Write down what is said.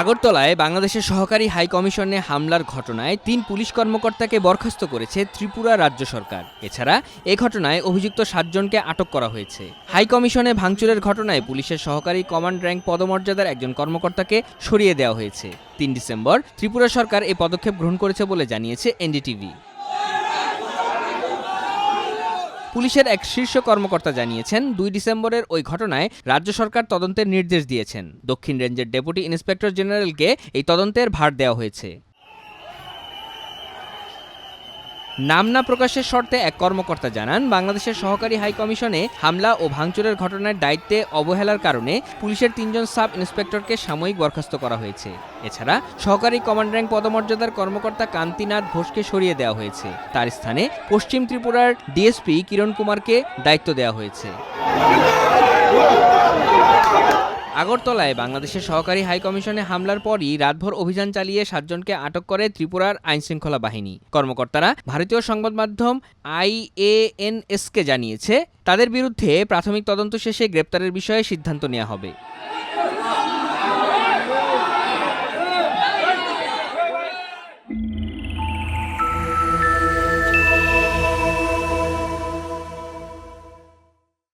আগরতলায় বাংলাদেশের সহকারী হাই কমিশনে হামলার ঘটনায় তিন পুলিশ কর্মকর্তাকে বরখাস্ত করেছে ত্রিপুরা রাজ্য সরকার। এছাড়া এ ঘটনায় অভিযুক্ত সাতজনকে আটক করা হয়েছে। হাই কমিশনে ভাঙচুরের ঘটনায় পুলিশের সহকারী কমান্ড র্যাঙ্ক পদমর্যাদার একজন কর্মকর্তাকে সরিয়ে দেওয়া হয়েছে। তিন ডিসেম্বর ত্রিপুরা সরকার এ পদক্ষেপ গ্রহণ করেছে বলে জানিয়েছে এনডিটিভি। পুলিশের এক শীর্ষ কর্মকর্তা জানিয়েছেন, দুই ডিসেম্বরের ওই ঘটনায় রাজ্য সরকার তদন্তের নির্দেশ দিয়েছেন। দক্ষিণ রেঞ্জের ডেপুটি ইন্সপেক্টর জেনারেলকে এই তদন্তের ভার দেওয়া হয়েছে। নাম না প্রকাশের শর্তে এক কর্মকর্তা জানান, বাংলাদেশের সহকারী হাই কমিশনে হামলা ও ভাঙচুরের ঘটনার দায়িত্বে অবহেলার কারণে পুলিশের তিনজন সাব ইন্সপেক্টরকে সাময়িক বরখাস্ত করা হয়েছে। এছাড়া সহকারী কমান্ড র্যাঙ্ক পদমর্যাদার কর্মকর্তা কান্তিনাথ ঘোষকে সরিয়ে দেওয়া হয়েছে। তার স্থানে পশ্চিম ত্রিপুরার ডিএসপি কিরণ কুমারকে দায়িত্ব দেওয়া হয়েছে। আগরতলায় বাংলাদেশের সহকারী হাইকমিশনে হামলার পরই রাতভর অভিযান চালিয়ে সাতজনকে আটক করে ত্রিপুরার আইন শৃঙ্খলা বাহিনী। কর্মকর্তারা ভারতীয় সংবাদ মাধ্যম আইএএনএসকে জানিয়েছে, তাদের বিরুদ্ধে প্রাথমিক তদন্ত শেষে গ্রেপ্তারের বিষয়ে সিদ্ধান্ত নেওয়া হবে।